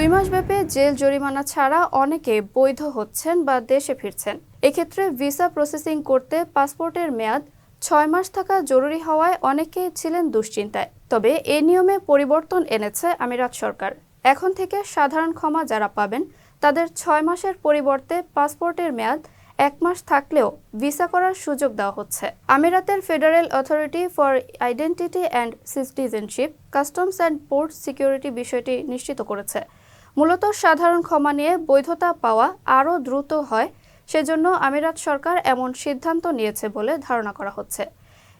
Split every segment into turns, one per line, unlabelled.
দুই মাস ব্যাপী জেল জরিমানা ছাড়া অনেকে বৈধ হচ্ছেন বা দেশে ফিরছেন। এক্ষেত্রে ভিসা প্রসেসিং করতে পাসপোর্টের মেয়াদ ছয় মাস থাকা জরুরি হওয়ায় অনেকেই ছিলেন দুশ্চিন্তায়। তবে এ নিয়মে পরিবর্তন এনেছে আমিরাত সরকার। এখন থেকে সাধারণ ক্ষমা যারা পাবেন, তাদের ছয় মাসের পরিবর্তে পাসপোর্টের মেয়াদ এক মাস থাকলেও ভিসা করার সুযোগ দেওয়া হচ্ছে। আমিরাতের federal authority for identity and citizenship, customs and port security বিষয়টি নিশ্চিত করেছে। মূলত সাধারণ ক্ষমা নিয়ে বৈধতা পাওয়া আরও দ্রুত হয়, সেজন্য আমিরাত সরকার এমন সিদ্ধান্ত নিয়েছে বলে ধারণা করা হচ্ছে।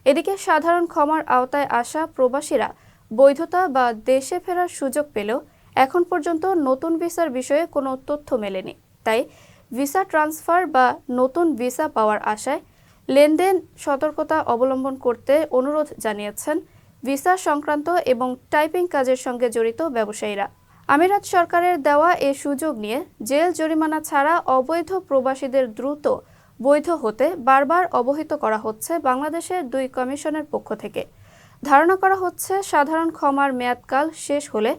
এদিকে সাধারণ ক্ষমার আওতায় আসা প্রবাসীরা বৈধতা বা দেশে ফেরার সুযোগ পেলেও এখন পর্যন্ত নতুন ভিসার বিষয়ে কোনো তথ্য মেলেনি। তাই ভিসা ট্রান্সফার বা নতুন ভিসা পাওয়ার আশায় লেনদেন সতর্কতা অবলম্বন করতে অনুরোধ জানিয়েছেন ভিসা সংক্রান্ত এবং টাইপিং কাজের সঙ্গে জড়িত ব্যবসায়ীরা। আমিরাত সরকারের দেওয়া এ সুযোগ নিয়ে জেল জরিমানা ছাড়া অবৈধ প্রবাসীদের দ্রুত বৈধ হতে বারবার অবহিত করা হচ্ছে বাংলাদেশের দুই কমিশনের পক্ষ থেকে। ধারণা করা হচ্ছে সাধারণ ক্ষমার মেয়াদকাল শেষ হলে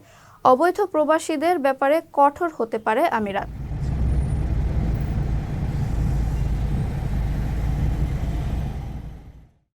অবৈধ প্রবাসীদের ব্যাপারে কঠোর হতে পারে আমিরাত।